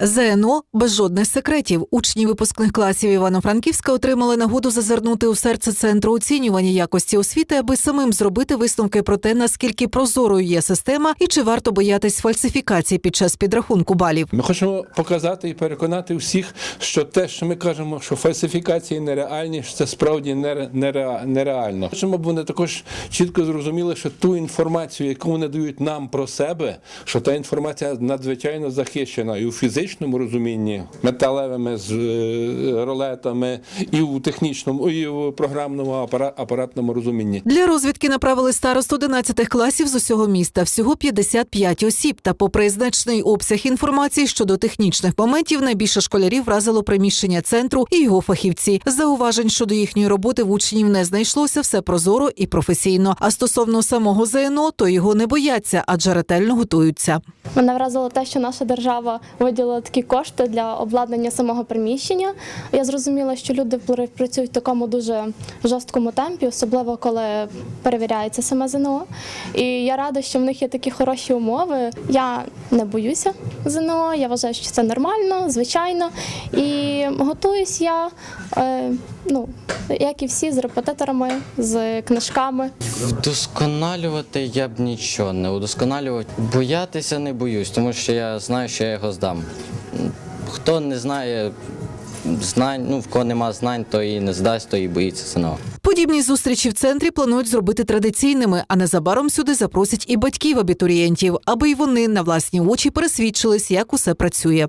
ЗНО без жодних секретів. Учні випускних класів Івано-Франківська отримали нагоду зазирнути у серце центру оцінювання якості освіти, аби самим зробити висновки про те, наскільки прозорою є система і чи варто боятись фальсифікації під час підрахунку балів. Ми хочемо показати і переконати всіх, що те, що ми кажемо, що фальсифікації нереальні, що це справді нере- нере- нереально. Хочемо, щоб вони також чітко зрозуміли, що ту інформацію, яку вони дають нам про себе, що та інформація надзвичайно захищена і у фізичному розумінні металевими з е, ролетами, і у технічному, і у програмному апара- апаратному розумінні. Для розвідки направили старост 11 класів з усього міста. Всього 55 осіб. Та, попри значний обсяг інформації щодо технічних моментів, найбільше школярів вразило приміщення центру і його фахівці. Зауважень щодо їхньої роботи в учнів не знайшлося все прозоро і професійно. А стосовно самого ЗНО, то його не бояться, адже ретельно готуються. Мене вразило те, що наша держава виділила такі кошти для обладнання самого приміщення. Я зрозуміла, що люди пр- працюють в такому дуже жорсткому темпі, особливо коли перевіряється саме ЗНО. І я рада, що в них є такі хороші умови. Я не боюся ЗНО, я вважаю, що це нормально, звичайно. І готуюсь я, е, ну, як і всі, з репетиторами, з книжками. Вдосконалювати я б нічого не удосконалювати. Боятися не боюсь, тому що я знаю, що я його здам. Хто не знає знань, ну в кого нема знань, то і не здасть, то і боїться СНО. Подібні зустрічі в центрі планують зробити традиційними, а незабаром сюди запросять і батьків абітурієнтів, аби й вони на власні очі пересвідчились, як усе працює.